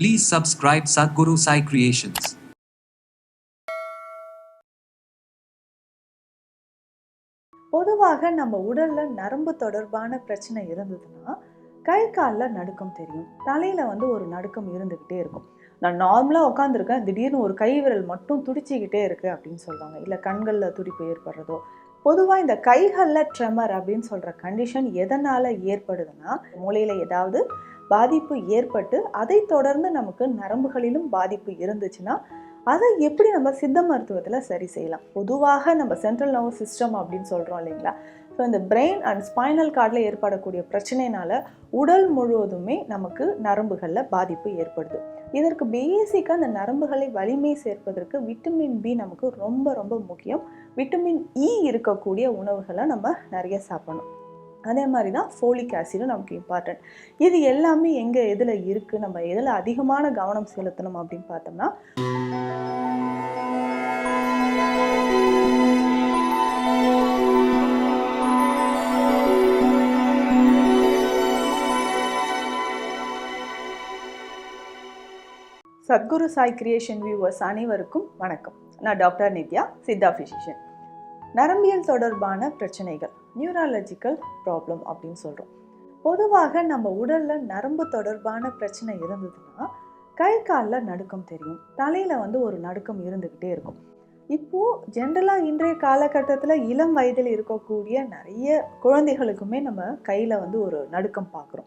Please subscribe Sadhguru Sai Creations. பொதுவாக நம்ம உடல்ல நரம்பு தொடர்பான பிரச்சனை இருந்ததுன்னா கை காலில் நடுக்கம் தெரியும். தலையில வந்து ஒரு நடுக்கம் இருந்துக்கிட்டே இருக்கும். நான் நார்மலாக உட்காந்துருக்கேன் திடீர்னு ஒரு கை விரல் மட்டும் துடிச்சிக்கிட்டே இருக்கு அப்படின்னு சொல்லுவாங்க. இல்லை கண்களில் துடிப்பு ஏற்படுறதோ. பொதுவாக இந்த கைகளில் ட்ரெமர் அப்படின்னு சொல்கிற கண்டிஷன் எதனால் ஏற்படுதுன்னா மூளையில் ஏதாவது பாதிப்பு ஏற்பட்டு அதை தொடர்ந்து நமக்கு நரம்புகளிலும் பாதிப்பு இருந்துச்சுன்னா அதை எப்படி நம்ம சித்த மருத்துவத்தில் சரி செய்யலாம்? பொதுவாக நம்ம சென்ட்ரல் நர்வஸ் சிஸ்டம் அப்படின்னு சொல்கிறோம் இல்லைங்களா? ஸோ இந்த பிரெயின் அண்ட் ஸ்பைனல் கார்டில் ஏற்படக்கூடிய பிரச்சனைனால உடல் முழுவதுமே நமக்கு நரம்புகளில் பாதிப்பு ஏற்படுது. இதற்கு பேசிக்காக அந்த நரம்புகளை வலிமை சேர்ப்பதற்கு விட்டமின் பி நமக்கு ரொம்ப ரொம்ப முக்கியம். விட்டமின் இ e இருக்கக்கூடிய உணவுகளை நம்ம நிறைய சாப்பிடணும். அதே மாதிரி தான் ஃபோலிக் ஆசிடும் நமக்கு இம்பார்ட்டன்ட் இது எல்லாமே எங்கே எதில் இருக்குது நம்ம எதில் அதிகமான கவனம் செலுத்தணும் அப்படின்னு பார்த்தோம்னா சத்குரு சாய் கிரியேஷன் வியூவர்ஸ் அனைவருக்கும் வணக்கம். நான் டாக்டர் நித்யா சித்தா ஃபிசிஷியன் நரம்பியல் தொடர்பான பிரச்சனைகள் நியூராலஜிக்கல் ப்ராப்ளம் அப்படின்னு சொல்கிறோம் பொதுவாக நம்ம உடலில் நரம்பு தொடர்பான பிரச்சனை இருந்ததுன்னா கை காலில் நடுக்கம் தெரியும். தலையில் வந்து ஒரு நடுக்கம் இருந்துக்கிட்டே இருக்கும். இப்போது ஜென்ரலாக இன்றைய காலகட்டத்தில் இளம் வயதில் இருக்கக்கூடிய நிறைய குழந்தைகளுக்குமே நம்ம கையில் வந்து ஒரு நடுக்கம் பார்க்குறோம்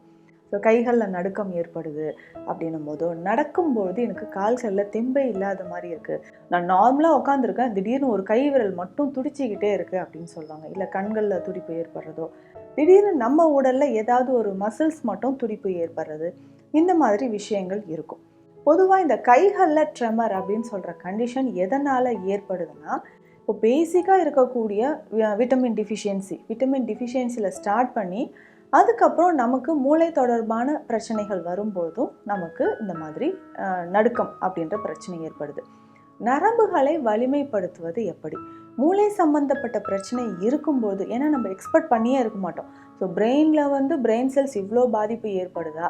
ஸோ கைகளில் நடுக்கம் ஏற்படுது அப்படின்னும் போது நடக்கும்பொழுது எனக்கு கால்களில் தெம்பே இல்லாத மாதிரி இருக்குது நான் நார்மலாக உட்காந்துருக்கேன் திடீர்னு ஒரு கை விரல் மட்டும் துடிச்சிக்கிட்டே இருக்குது அப்படின்னு சொல்லுவாங்க. இல்லை கண்களில் துடிப்பு ஏற்படுறதோ. திடீர்னு நம்ம உடலில் ஏதாவது ஒரு மசில்ஸ் மட்டும் துடிப்பு ஏற்படுறது. இந்த மாதிரி விஷயங்கள் இருக்கும். பொதுவாக இந்த கைகளில் ட்ரெமர் அப்படின்னு சொல்கிற கண்டிஷன் எதனால் ஏற்படுதுன்னா இப்போ பேசிக்காக இருக்கக்கூடிய விட்டமின் டிஃபிஷியன்சி விட்டமின் டிஃபிஷியன்சியில் ஸ்டார்ட் பண்ணி அதுக்கப்புறம் நமக்கு மூளை தொடர்பான பிரச்சனைகள் வரும்போதும் நமக்கு இந்த மாதிரி நடுக்கம் அப்படின்ற பிரச்சனை ஏற்படுது. நரம்புகளை வலிமைப்படுத்துவது எப்படி? மூளை சம்மந்தப்பட்ட பிரச்சனை இருக்கும்போது ஏன்னா நம்ம எக்ஸ்பெக்ட் பண்ணியே இருக்க மாட்டோம். ஸோ பிரெயினில் வந்து பிரெயின் செல்ஸ் இவ்வளோ பாதிப்பு ஏற்படுதா?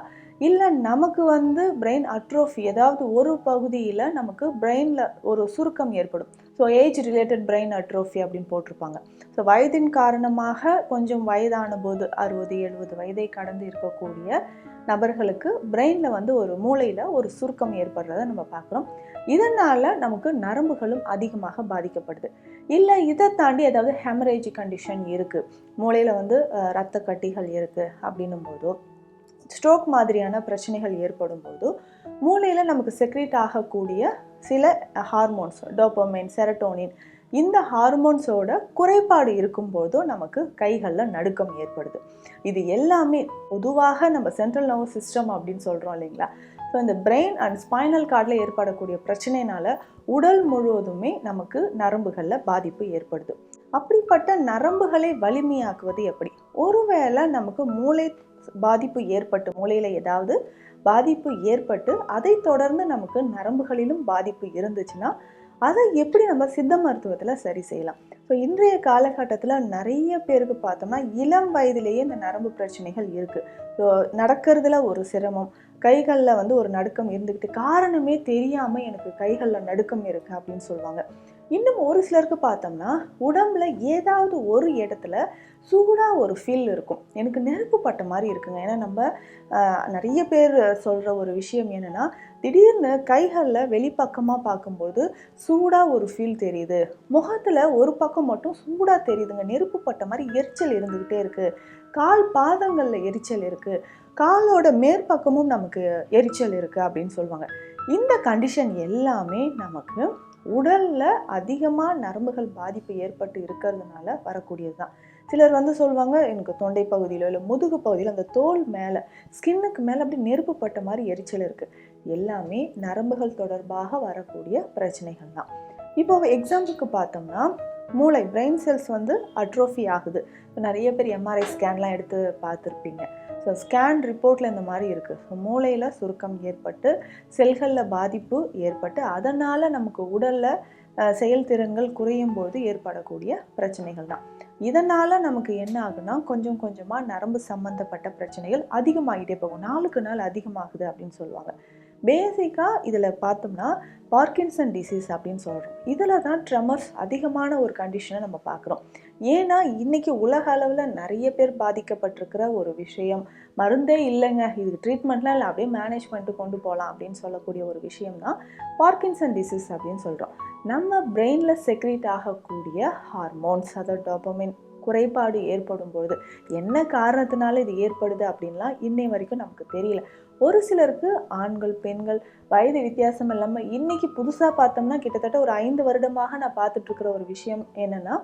இல்லை நமக்கு வந்து பிரெயின் அட்ரோஃபி ஏதாவது ஒரு பகுதியில் நமக்கு பிரெயினில் ஒரு சுருக்கம் ஏற்படும். So age related brain atrophy அப்படின்னு போட்டிருப்பாங்க. ஸோ வயதின் காரணமாக கொஞ்சம் வயதான போது அறுபது எழுபது வயதை கடந்து இருக்கக்கூடிய நபர்களுக்கு பிரெயினில் வந்து ஒரு மூளையில் ஒரு சுருக்கம் ஏற்படுறத நம்ம பார்க்குறோம். இதனால் நமக்கு நரம்புகளும் அதிகமாக பாதிக்கப்படுது. இல்லை இதை தாண்டி ஏதாவது ஹெமரேஜ் கண்டிஷன் இருக்குது மூளையில் வந்து ரத்த கட்டிகள் இருக்குது அப்படின்னும் போதோ ஸ்ட்ரோக் மாதிரியான பிரச்சனைகள் ஏற்படும் போது மூளையில் நமக்கு செக்ரேட் ஆகக்கூடிய சில ஹார்மோன்ஸ் டோப்போமைன் செரட்டோனின் இந்த ஹார்மோன்ஸோட குறைபாடு இருக்கும்போதும் நமக்கு கைகளில் நடுக்கம் ஏற்படுது. இது எல்லாமே பொதுவாக நம்ம சென்ட்ரல் நர்வஸ் சிஸ்டம் அப்படின்னு சொல்கிறோம் இல்லைங்களா? ஸோ இந்த பிரெயின் அண்ட் ஸ்பைனல் கார்டில் ஏற்படக்கூடிய பிரச்சனைனால உடல் முழுவதுமே நமக்கு நரம்புகளில் பாதிப்பு ஏற்படுது. அப்படிப்பட்ட நரம்புகளை வலிமையாக்குவது எப்படி? ஒருவேளை நமக்கு மூளை பாதிப்பு ஏற்பட்டு மூளையில் ஏதாவது பாதிப்பு ஏற்பட்டு அதை தொடர்ந்து நமக்கு நரம்புகளிலும் பாதிப்பு இருந்துச்சுன்னா அதை எப்படி நம்ம சித்த மருத்துவத்தில் சரி செய்யலாம்? ஸோ இன்றைய காலகட்டத்தில் நிறைய பேருக்கு பார்த்தோம்னா இளம் வயதிலேயே இந்த நரம்பு பிரச்சனைகள் இருக்குது ஸோ நடக்கிறதுல ஒரு சிரமம் கைகளில் வந்து ஒரு நடுக்கம் இருந்துக்கிட்டு காரணமே தெரியாமல் எனக்கு கைகளில் நடுக்கம் இருக்குது அப்படின்னு சொல்லுவாங்க. இன்னும் ஒரு சிலருக்கு பார்த்தோம்னா உடம்புல ஏதாவது ஒரு இடத்துல சூடாக ஒரு ஃபீல் இருக்கும். எனக்கு நெருப்பு பட்ட மாதிரி இருக்குங்க. ஏன்னா நம்ம நிறைய பேர் சொல்கிற ஒரு விஷயம் என்னென்னா திடீர்னு கைகளில் வெளிப்பக்கமாக பார்க்கும்போது சூடாக ஒரு ஃபீல் தெரியுது. முகத்தில் ஒரு பக்கம் மட்டும் சூடாக தெரியுதுங்க. நெருப்பு பட்ட மாதிரி எரிச்சல் இருந்துக்கிட்டே இருக்குது கால் பாதங்களில் எரிச்சல் இருக்குது காலோட மேற்பக்கமும் நமக்கு எரிச்சல் இருக்குது அப்படின்னு சொல்லுவாங்க. இந்த கண்டிஷன் எல்லாமே நமக்கு உடலில் அதிகமாக நரம்புகள் பாதிப்பு ஏற்பட்டு இருக்கிறதுனால வரக்கூடியது தான் சிலர் வந்து சொல்லுவாங்க எனக்கு தொண்டை பகுதியிலோ இல்லை முதுகு பகுதியில் அந்த தோல் மேலே ஸ்கின்னுக்கு மேலே அப்படி நெருப்பு பட்ட மாதிரி எரிச்சல் இருக்குது எல்லாமே நரம்புகள் தொடர்பாக வரக்கூடிய பிரச்சனைகள் தான் இப்போ எக்ஸாம்பிளுக்கு பார்த்தோம்னா மூளை பிரெயின் செல்ஸ் வந்து அட்ரோஃபி ஆகுது. இப்போ நிறைய பேர் எம்ஆர்ஐ ஸ்கேன்லாம் எடுத்து பார்த்துருப்பீங்க. ஸோ ஸ்கேன் ரிப்போர்ட்டில் இந்த மாதிரி இருக்குது ஸோ மூளையில் சுருக்கம் ஏற்பட்டு செல்களில் பாதிப்பு ஏற்பட்டு அதனால் நமக்கு உடலில் செயல்திறன்கள் குறையும் போது ஏற்படக்கூடிய பிரச்சனைகள் தான். இதனால் நமக்கு என்ன ஆகுனா கொஞ்சம் கொஞ்சமாக நரம்பு சம்மந்தப்பட்ட பிரச்சனைகள் அதிகமாகிட்டே போகும். நாளுக்கு நாள் அதிகமாகுது அப்படின்னு சொல்லுவாங்க. பேசிக்காக இதில் பார்த்தோம்னா பார்க்கின்சன் டிசீஸ் அப்படின்னு சொல்கிறோம் இதில் தான் ட்ரமர்ஸ் அதிகமான ஒரு கண்டிஷனை நம்ம பார்க்குறோம். ஏன்னா இன்றைக்கி உலக அளவில் நிறைய பேர் பாதிக்கப்பட்டிருக்கிற ஒரு விஷயம். மருந்தே இல்லைங்க. இதுக்கு ட்ரீட்மெண்ட்லாம் இல்லை. அப்படியே மேனேஜ் பண்ணிட்டு கொண்டு போகலாம் அப்படின்னு சொல்லக்கூடிய ஒரு விஷயம் தான் பார்க்கின்சன் டிசீஸ் அப்படின்னு சொல்கிறோம் நம்ம பிரெயினில் செக்ரேட் ஆகக்கூடிய ஹார்மோன்ஸ் அதாவது டோபமின் குறைபாடு ஏற்படும் பொழுது என்ன காரணத்தினால இது ஏற்படுது அப்படின்லாம் இன்னை வரைக்கும் நமக்கு தெரியல. ஒரு சிலருக்கு ஆண்கள் பெண்கள் வயது வித்தியாசம் இல்லாமல் இன்னைக்கு புதுசாக பார்த்தோம்னா கிட்டத்தட்ட ஒரு ஐந்து வருடமாக நான் பார்த்துட்ருக்கிற ஒரு விஷயம் என்னென்னா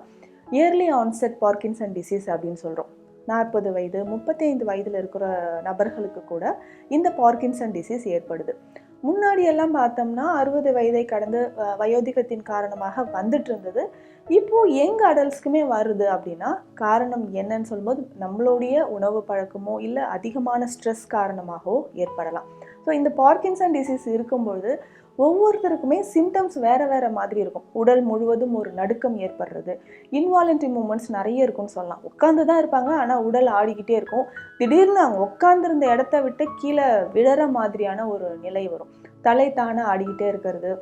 இயர்லி ஆன்செட் பார்க்கின்சன் டிசீஸ் அப்படின்னு சொல்கிறோம் நாற்பது வயது முப்பத்தைந்து வயதில் இருக்கிற நபர்களுக்கு கூட இந்த பார்க்கின்சன் டிசீஸ் ஏற்படுது. முன்னாடி எல்லாம் பார்த்தோம்னா அறுபது வயதை கடந்து வயோதிகத்தின் காரணமாக வந்துட்டு இருந்தது இப்போ யங் அடல்ட்ஸ்க்குமே வருது அப்படின்னா காரணம் என்னன்னு சொல்லும்போது நம்மளுடைய உணவு பழக்கமோ இல்லை அதிகமான ஸ்ட்ரெஸ் காரணமாகவோ ஏற்படலாம். ஸோ இந்த பார்க்கின்சன் டிசீஸ் இருக்கும்பொழுது ஒவ்வொருத்தருக்குமே சிம்டம்ஸ் வேற வேற மாதிரி இருக்கும். உடல் முழுவதும் ஒரு நடுக்கம் ஏற்படுறது. இன்வாலண்ட்ரி மூமெண்ட்ஸ் நிறைய இருக்கும்னு சொல்லலாம். உட்காந்து தான் இருப்பாங்க ஆனால் உடல் ஆடிக்கிட்டே இருக்கும். திடீர்னு அவங்க உட்காந்துருந்த இடத்த விட்டு கீழே விழற மாதிரியான ஒரு நிலை வரும். தலை தானே ஆடிக்கிட்டே இருக்கிறது.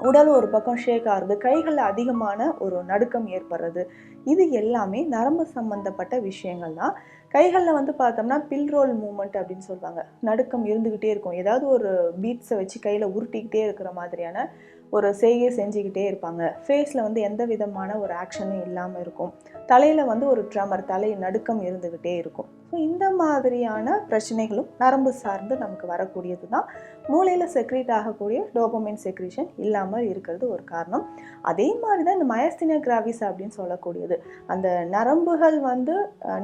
உடல் ஒரு பக்கம் ஷேக் ஆகுறது கைகளில் அதிகமான ஒரு நடுக்கம் ஏற்படுறது. இது எல்லாமே நரம்பு சம்பந்தப்பட்ட விஷயங்கள் தான் கைகளில் வந்து பார்த்தோம்னா பில் ரோல் மூமெண்ட் அப்படின்னு சொல்லுவாங்க. நடுக்கம் இருந்துக்கிட்டே இருக்கும். ஏதாவது ஒரு பீட்ஸை வச்சு கையில் உருட்டிக்கிட்டே இருக்கிற மாதிரியான ஒரு செய்கை செஞ்சுக்கிட்டே இருப்பாங்க. ஃபேஸில் வந்து எந்த விதமான ஒரு ஆக்ஷனும் இல்லாமல் இருக்கும். தலையில் வந்து ஒரு ட்ரமர் தலை நடுக்கம் இருந்துக்கிட்டே இருக்கும். ஸோ இந்த மாதிரியான பிரச்சனைகளும் நரம்பு சார்ந்து நமக்கு வரக்கூடியது தான். மூளையில் செக்ரேட் ஆகக்கூடிய டோபமைன் செக்ரேஷன் இல்லாமல் இருக்கிறது ஒரு காரணம். அதே மாதிரி தான் இந்த மயஸ்தினியா கிராவிஸ் அப்படின்னு சொல்லக்கூடியது. அந்த நரம்புகள் வந்து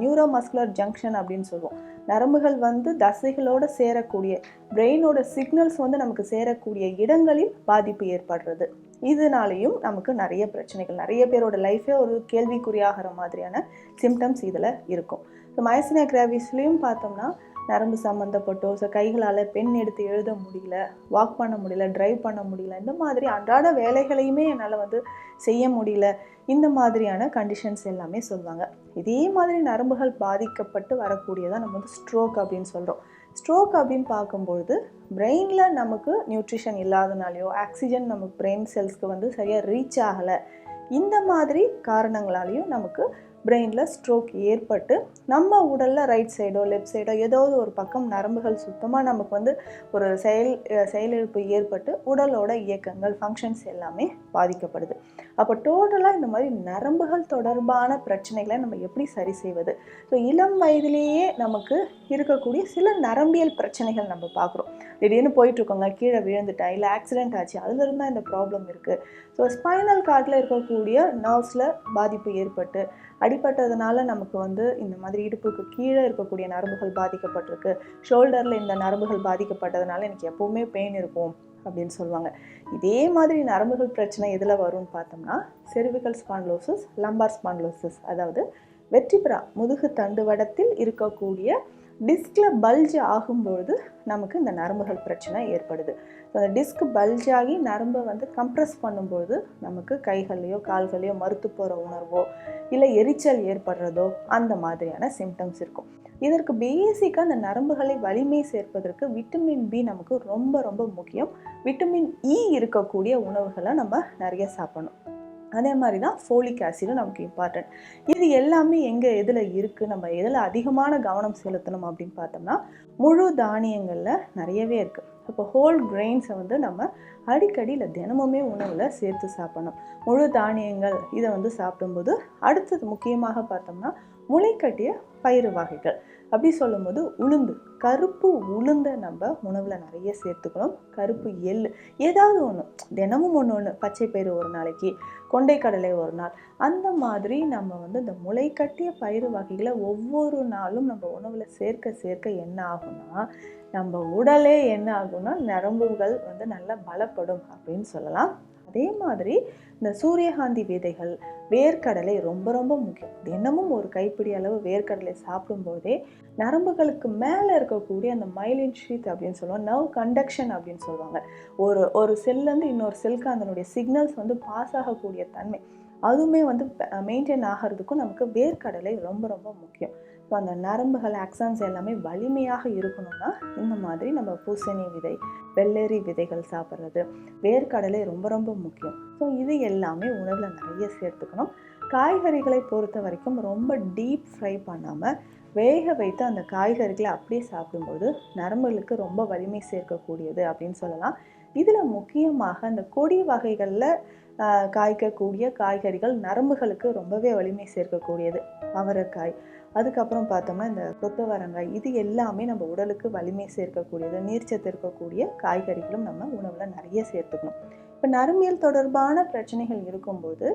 நியூரோ மஸ்குலர் ஜங்ஷன் அப்படின்னு சொல்லுவோம். நரம்புகள் வந்து தசைகளோடு சேரக்கூடிய பிரெயினோட சிக்னல்ஸ் வந்து நமக்கு சேரக்கூடிய இடங்களில் பாதிப்பு ஏற்படுறது. இதனாலேயும் நமக்கு நிறைய பிரச்சனைகள் நிறைய பேரோட லைஃபே ஒரு கேள்விக்குறியாகிற மாதிரியான சிம்டம்ஸ் இதில் இருக்கும். ஸோ மயசினியா கிராவிஸ்லேயும் பார்த்தோம்னா நரம்பு சம்மந்தப்பட்டோ ஸோ கைகளால் பெண் எடுத்து எழுத முடியல வாக் பண்ண முடியல ட்ரைவ் பண்ண முடியல இந்த மாதிரி அன்றாட வேலைகளையுமே என்னால் வந்து செய்ய முடியல. இந்த மாதிரியான கண்டிஷன்ஸ் எல்லாமே சொல்லுவாங்க. இதே மாதிரி நரம்புகள் பாதிக்கப்பட்டு வரக்கூடியதான் நம்ம வந்து ஸ்ட்ரோக் அப்படின்னு சொல்கிறோம் ஸ்ட்ரோக் அப்படின்னு பார்க்கும்பொழுது பிரெயினில் நமக்கு நியூட்ரிஷன் இல்லாதனாலையோ ஆக்சிஜன் நமக்கு பிரெயின் செல்ஸ்க்கு வந்து சரியாக ரீச் ஆகலை. இந்த மாதிரி காரணங்களாலையும் நமக்கு பிரெயினில் ஸ்ட்ரோக் ஏற்பட்டு நம்ம உடலில் ரைட் சைடோ லெஃப்ட் சைடோ ஏதாவது ஒரு பக்கம் நரம்புகள் சுத்தமாக நமக்கு வந்து ஒரு செயல் செயலிழப்பு ஏற்பட்டு உடலோட இயக்கங்கள் ஃபங்க்ஷன்ஸ் எல்லாமே பாதிக்கப்படுது. அப்போ டோட்டலாக இந்த மாதிரி நரம்புகள் தொடர்பான பிரச்சனைகளை நம்ம எப்படி சரி செய்வது? ஸோ இளம் வயதிலேயே நமக்கு இருக்கக்கூடிய சில நரம்பியல் பிரச்சனைகள் நம்ம பார்க்குறோம். திடீர்னு போயிட்டுருக்கோங்க கீழே விழுந்துட்டா இல்லை ஆக்சிடென்ட் ஆச்சு அதுலேருந்து தான் இந்த ப்ராப்ளம் இருக்குது ஸோ ஸ்பைனல் கார்டில் இருக்கக்கூடிய நர்வ்ஸில் பாதிப்பு ஏற்பட்டு அடிபட்டதுனால நமக்கு வந்து இந்த மாதிரி இடுப்புக்கு கீழே இருக்கக்கூடிய நரம்புகள் பாதிக்கப்பட்டிருக்கு. ஷோல்டரில் இந்த நரம்புகள் பாதிக்கப்பட்டதுனால எனக்கு எப்போவுமே பெயின் இருக்கும் அப்படின்னு சொல்லுவாங்க. இதே மாதிரி நரம்புகள் பிரச்சனை எதில் வரும்னு பார்த்தோம்னா செர்விக்கல் ஸ்பான்லோசிஸ் லம்பார் ஸ்பான்லோசிஸ் அதாவது வெற்றிபுறா முதுகு தண்டுவடத்தில் இருக்கக்கூடிய டிஸ்கில் பல்ஜ் ஆகும்பொழுது நமக்கு இந்த நரம்புகள் பிரச்சனை ஏற்படுது. ஸோ அந்த டிஸ்க் பல்ஜ் ஆகி நரம்பை வந்து கம்ப்ரெஸ் பண்ணும்போது நமக்கு கைகள்லையோ கால்களையோ மறுத்து போகிற உணர்வோ இல்லை எரிச்சல் ஏற்படுறதோ அந்த மாதிரியான சிம்டம்ஸ் இருக்கும். இதற்கு பேசிக்காக அந்த நரம்புகளை வலிமை சேர்ப்பதற்கு விட்டமின் பி நமக்கு ரொம்ப ரொம்ப முக்கியம். விட்டமின் இ e இருக்கக்கூடிய உணவுகளை நம்ம நிறைய சாப்பிடணும். அதே மாதிரி தான் ஃபோலிக் ஆசிடும் நமக்கு இம்பார்ட்டன்ட் இது எல்லாமே எங்கே எதில் இருக்குது நம்ம எதில் அதிகமான கவனம் செலுத்தணும் அப்படின்னு பார்த்தோம்னா முழு தானியங்களில் நிறையவே இருக்குது இப்போ ஹோல் கிரெயின்ஸை வந்து நம்ம அடிக்கடி இல்லை தினமுமே உணவில் சேர்த்து சாப்பிடணும். முழு தானியங்கள் இதை வந்து சாப்பிடும்போது அடுத்தது முக்கியமாக பார்த்தோம்னா முளைக்கட்டிய பயிறு வகைகள். அப்படி சொல்லும்போது உளுந்து கருப்பு உளுந்தை நம்ம உணவில் நிறைய சேர்த்துக்கணும். கருப்பு எள் ஏதாவது ஒன்று தினமும் ஒன்று ஒன்று பச்சை பயிறு ஒரு நாளைக்கு. கொண்டைக்கடலை ஒரு நாள். அந்த மாதிரி நம்ம வந்து இந்த முளைக்கட்டிய பயிறு வகைகளை ஒவ்வொரு நாளும் நம்ம உணவில் சேர்க்க சேர்க்க என்ன ஆகும்னா நம்ம உடலே என்ன ஆகும்னா நரம்புகள் வந்து நல்லா பலப்படும் அப்படின்னு சொல்லலாம். அதே மாதிரி இந்த சூரியகாந்தி விதைகள் வேர்க்கடலை ரொம்ப ரொம்ப முக்கியம். தினமும் ஒரு கைப்பிடி அளவு வேர்க்கடலை சாப்பிடும்போதே நரம்புகளுக்கு மேலே இருக்கக்கூடிய அந்த மைலின் ஷீத் அப்படின்னு சொல்லுவோம் நர்வ் கண்டக்ஷன் அப்படின்னு சொல்லுவாங்க. ஒரு ஒரு செல்லேருந்து இன்னொரு செல்க்கு அதனுடைய சிக்னல்ஸ் வந்து பாஸ் ஆகக்கூடிய தன்மை. அதுவுமே வந்து மெயின்டைன் ஆகிறதுக்கும் நமக்கு வேர்க்கடலை ரொம்ப ரொம்ப முக்கியம். ஸோ அந்த நரம்புகள் ஆக்சன்ஸ் எல்லாமே வலிமையாக இருக்கணும்னா இந்த மாதிரி நம்ம பூசணி விதை வெள்ளரி விதைகள் சாப்பிட்றது வேர்க்கடலை ரொம்ப ரொம்ப முக்கியம். ஸோ இது எல்லாமே உணவில் நிறைய சேர்த்துக்கணும். காய்கறிகளை பொறுத்த வரைக்கும் ரொம்ப டீப் ஃப்ரை பண்ணாமல் வேக வைத்து அந்த காய்கறிகளை அப்படியே சாப்பிடும்போது நரம்புகளுக்கு ரொம்ப வலிமை சேர்க்கக்கூடியது அப்படின்னு சொல்லலாம். இதில் முக்கியமாக அந்த கொடி வகைகளில் காய்க்கக்கூடிய காய்கறிகள் நரம்புகளுக்கு ரொம்பவே வலிமை சேர்க்கக்கூடியது. அவரைக்காய் அதுக்கப்புறம் பார்த்தோம்னா இந்த கொத்தவரங்காய் இது எல்லாமே நம்ம உடலுக்கு வலிமை சேர்க்கக்கூடியது நீர்ச்சத்து இருக்கக்கூடிய காய்கறிகளும் நம்ம உணவில் நிறைய சேர்த்துக்கணும். இப்போ நரம்பியல் தொடர்பான பிரச்சனைகள் இருக்கும்போது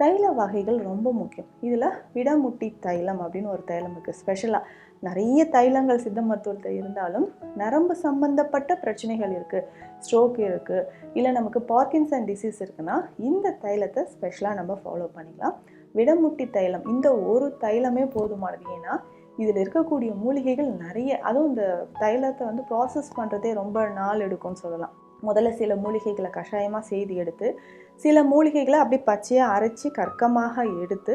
தைல வகைகள் ரொம்ப முக்கியம். இதில் விடமுட்டி தைலம் அப்படின்னு ஒரு தைலம் இருக்குது ஸ்பெஷலாக நிறைய தைலங்கள் சித்த மருத்துவத்தில் இருந்தாலும் நரம்பு சம்பந்தப்பட்ட பிரச்சனைகள் இருக்குது ஸ்ட்ரோக் இருக்குது இல்லை நமக்கு பார்க்கின்சன் டிசீஸ் இருக்குன்னா இந்த தைலத்தை ஸ்பெஷலாக நம்ம ஃபாலோ பண்ணிக்கலாம். விடமுட்டி தைலம். இந்த ஒரு தைலமே போதுமானது ஏன்னா இதில் இருக்கக்கூடிய மூலிகைகள் நிறைய அதுவும் இந்த தைலத்தை வந்து ப்ராசஸ் பண்ணுறதே ரொம்ப நாள் எடுக்கும்னு சொல்லலாம். முதல்ல சில மூலிகைகளை கஷாயமாக செய்து எடுத்து சில மூலிகைகளை அப்படியே பச்சையாக அரைச்சி கற்கமாக எடுத்து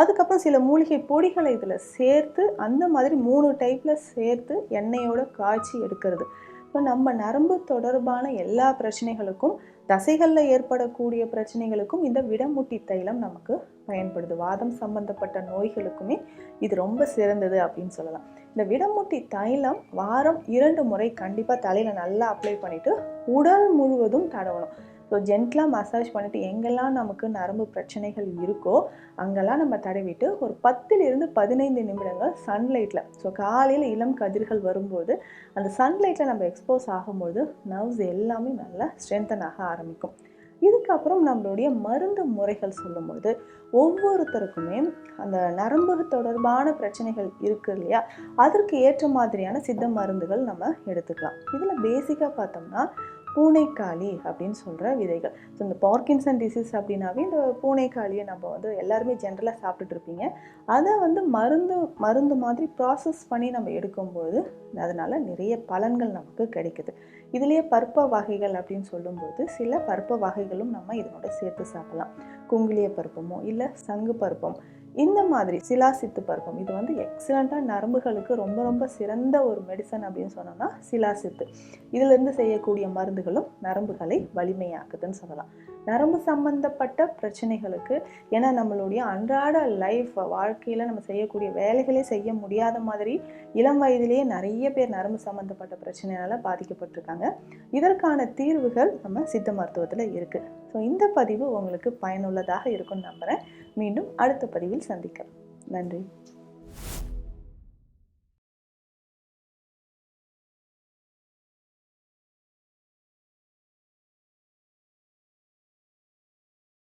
அதுக்கப்புறம் சில மூலிகை பொடிகளை இதில் சேர்த்து அந்த மாதிரி மூணு டைப்பில் சேர்த்து எண்ணெயோட காய்ச்சி எடுக்கிறது. இப்போ நம்ம நரம்பு தொடர்பான எல்லா பிரச்சனைகளுக்கும் தசைகளில் ஏற்படக்கூடிய பிரச்சனைகளுக்கும் இந்த விடமுட்டி தைலம் நமக்கு பயன்படுது. வாதம் சம்பந்தப்பட்ட நோய்களுக்குமே இது ரொம்ப சிறந்தது அப்படின்னு சொல்லலாம். இந்த விடமுட்டி தைலம் வாரம் இரண்டு முறை கண்டிப்பாக தலையில் நல்லா அப்ளை பண்ணிவிட்டு உடல் முழுவதும் தடவணும். ஸோ ஜென்ட்லாக மசாஜ் பண்ணிவிட்டு எங்கெல்லாம் நமக்கு நரம்பு பிரச்சனைகள் இருக்கோ அங்கெல்லாம் நம்ம தடவிட்டு ஒரு பத்திலிருந்து பதினைந்து நிமிடங்கள் சன்லைட்டில் ஸோ காலையில் இளம் கதிர்கள் வரும்போது அந்த சன்லைட்டில் நம்ம எக்ஸ்போஸ் ஆகும்போது நர்வ்ஸ் எல்லாமே நல்லா ஸ்ட்ரென்தன் ஆக ஆரம்பிக்கும். இதுக்கப்புறம் நம்மளுடைய மருந்து முறைகள் சொல்லும்போது ஒவ்வொருத்தருக்குமே அந்த நரம்பு தொடர்பான பிரச்சனைகள் இருக்குது இல்லையா? அதற்கு ஏற்ற மாதிரியான சித்த மருந்துகள் நம்ம எடுத்துக்கலாம். இதில் பேசிக்காக பார்த்தோம்னா பூனைக்காளி அப்படின்னு சொல்கிற விதைகள். ஸோ இந்த பார்க்கின்சன் டிசீஸ் அப்படின்னாவே இந்த பூனைக்காளியை நம்ம வந்து எல்லாருமே ஜென்ரலாக சாப்பிட்டுட்டு இருப்பீங்க. அதை வந்து மருந்து மருந்து மாதிரி ப்ராசஸ் பண்ணி நம்ம எடுக்கும்போது அதனால் நிறைய பலன்கள் நமக்கு கிடைக்குது. இதுலேயே பருப்ப வகைகள் அப்படின்னு சொல்லும்போது சில பருப்ப வகைகளும் நம்ம இதனோட சேர்த்து சாப்பிடலாம். குங்கிலிய பருப்பமோ இல்லை சங்கு பருப்பம் இந்த மாதிரி சிலாசித்து பருப்பம் இது வந்து எக்ஸலண்ட்டாக நரம்புகளுக்கு ரொம்ப ரொம்ப சிறந்த ஒரு மெடிசன் அப்படின்னு சொன்னோம்னா சிலாசித்து. இதிலிருந்து செய்யக்கூடிய மருந்துகளும் நரம்புகளை வலிமையாக்குதுன்னு சொல்லலாம். நரம்பு சம்பந்தப்பட்ட பிரச்சனைகளுக்கு ஏன்னா நம்மளுடைய அன்றாட லைஃப் வாழ்க்கையில் நம்ம செய்யக்கூடிய வேலைகளே செய்ய முடியாத மாதிரி இளம் வயதிலேயே நிறைய பேர் நரம்பு சம்பந்தப்பட்ட பிரச்சனையால் பாதிக்கப்பட்டிருக்காங்க. இதற்கான தீர்வுகள் நம்ம சித்த மருத்துவத்தில் இருக்குது ஸோ இந்த பதிவு உங்களுக்கு பயனுள்ளதாக இருக்கும்னு நம்புகிறேன் மீண்டும் அடுத்த பதிவில் சந்திக்கிறோம் நன்றி.